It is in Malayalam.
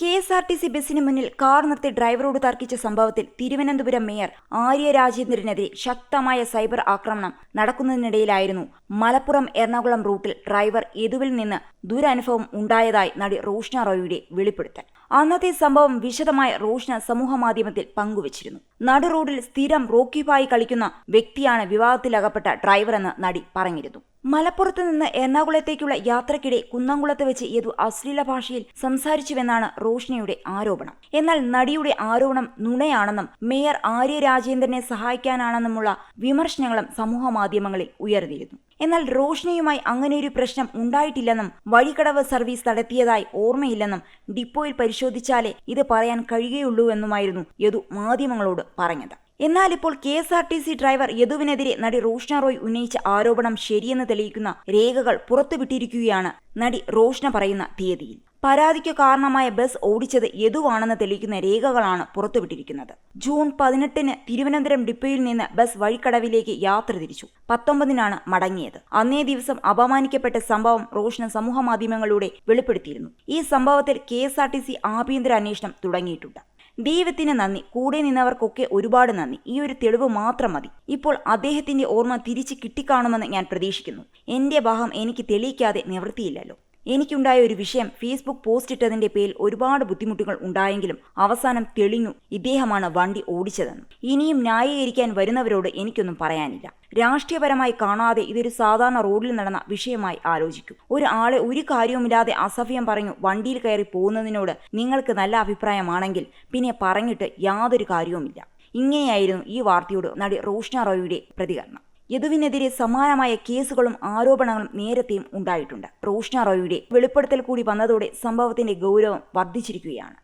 K S R T C ബസിന് മുന്നിൽ കാർ നിർത്തി ഡ്രൈവറോട് തർക്കിച്ച സംഭവത്തിൽ തിരുവനന്തപുരം മേയർ ആര്യ രാജേന്ദ്രനെതിരെ ശക്തമായ സൈബർ ആക്രമണം നടക്കുന്നതിനിടയിലായിരുന്നു മലപ്പുറം എറണാകുളം റൂട്ടിൽ ഡ്രൈവർ യദുവിൽ നിന്ന് ദുരനുഭവം ഉണ്ടായതായി നടി റോഷ്ന റോയിയുടെ വെളിപ്പെടുത്തൽ. അന്നത്തെ സംഭവം വിശദമായ റോഷ്ന സമൂഹമാധ്യമത്തിൽ പങ്കുവച്ചിരുന്നു. നടു റോഡിൽ സ്ഥിരം റോക്കിപ്പായി കളിക്കുന്ന വ്യക്തിയാണ് വിവാദത്തിലകപ്പെട്ട ഡ്രൈവറെന്ന് നടി പറഞ്ഞിരുന്നു. മലപ്പുറത്ത് നിന്ന് എറണാകുളത്തേക്കുള്ള യാത്രക്കിടെ കുന്നംകുളത്ത് വെച്ച് യദു അശ്ലീല ഭാഷയിൽ സംസാരിച്ചുവെന്നാണ് റോഷ്നയുടെ ആരോപണം. എന്നാൽ നടിയുടെ ആരോപണം നുണയാണെന്നും മേയർ ആര്യ രാജേന്ദ്രനെ സഹായിക്കാനാണെന്നുമുള്ള വിമർശനങ്ങളും സമൂഹമാധ്യമങ്ങളിൽ ഉയർന്നിരുന്നു. എന്നാൽ റോഷ്നയുമായി ഒരു പ്രശ്നം ഉണ്ടായിട്ടില്ലെന്നും വഴിക്കടവ് സർവീസ് നടത്തിയതായി ഓർമ്മയില്ലെന്നും ഡിപ്പോയിൽ പരിശോധിച്ചാലേ ഇത് പറയാൻ കഴിയുകയുള്ളൂവെന്നുമായിരുന്നു യദു മാധ്യമങ്ങളോട് പറഞ്ഞത്. എന്നാൽ ഇപ്പോൾ K S R T C driver യദുവിനെതിരെ നടി റോഷ്ന റോയ് ഉന്നയിച്ച ആരോപണം ശരിയെന്ന് തെളിയിക്കുന്ന രേഖകൾ പുറത്തുവിട്ടിരിക്കുകയാണ് നടി റോഷ്ന പറയുന്ന തീയതിയിൽ. പരാതിക്കു കാരണമായ ബസ് ഓടിച്ചത് യദുവാണെന്ന് തെളിയിക്കുന്ന രേഖകളാണ് പുറത്തുവിട്ടിരിക്കുന്നത്. ജൂൺ പതിനെട്ടിന് തിരുവനന്തപുരം ഡിപ്പോയിൽ നിന്ന് ബസ് വഴിക്കടവിലേക്ക് യാത്ര തിരിച്ചു. പത്തൊമ്പതിനാണ് മടങ്ങിയത്. അന്നേ ദിവസം അപമാനിക്കപ്പെട്ട സംഭവം റോഷ്ന സമൂഹമാധ്യമങ്ങളിലൂടെ വെളിപ്പെടുത്തിയിരുന്നു. ഈ സംഭവത്തിൽ K S R T C ആഭ്യന്തര അന്വേഷണം തുടങ്ങിയിട്ടുണ്ട്. ദൈവത്തിന് നന്ദി. കൂടെ നിന്നവർക്കൊക്കെ ഒരുപാട് നന്ദി. ഈ ഒരു തെളിവ് മാത്രം മതി. ഇപ്പോൾ അദ്ദേഹത്തിന്റെ ഓർമ്മ തിരിച്ചു കിട്ടിക്കാണുമെന്ന് ഞാൻ പ്രതീക്ഷിക്കുന്നു. എന്റെ ഭാഗം എനിക്ക് തെളിയിക്കാതെ നിവൃത്തിയില്ലല്ലോ. എനിക്കുണ്ടായ ഒരു വിഷയം ഫേസ്ബുക്ക് പോസ്റ്റ് ഇട്ടതിന്റെ പേരിൽ ഒരുപാട് ബുദ്ധിമുട്ടുകൾ ഉണ്ടായെങ്കിലും അവസാനം തെളിഞ്ഞു. ഇദ്ദേഹമാണ് വണ്ടി ഓടിച്ചതെന്ന്. ഇനിയും ന്യായീകരിക്കാൻ വരുന്നവരോട് എനിക്കൊന്നും പറയാനില്ല. രാഷ്ട്രീയപരമായി കാണാതെ ഇതൊരു സാധാരണ റോഡിൽ നടന്ന വിഷയമായി ആലോചിക്കും. ഒരു ആളെ ഒരു കാര്യവുമില്ലാതെ അസഭ്യം പറഞ്ഞു വണ്ടിയിൽ കയറി പോകുന്നതിനോട് നിങ്ങൾക്ക് നല്ല അഭിപ്രായമാണെങ്കിൽ പിന്നെ പറഞ്ഞിട്ട് യാതൊരു കാര്യവുമില്ല. ഇങ്ങനെയായിരുന്നു ഈ വാർത്തയോട് നടി റോഷ്ന റോയിയുടെ പ്രതികരണം. യദുവിനെതിരെ സമാനമായ കേസുകളും ആരോപണങ്ങളും നേരത്തെയും ഉണ്ടായിട്ടുണ്ട്. റോഷ്ന റോയിയുടെ വെളിപ്പെടുത്തൽ കൂടി വന്നതോടെ സംഭവത്തിന്റെ ഗൗരവം വർദ്ധിച്ചിരിക്കുകയാണ്.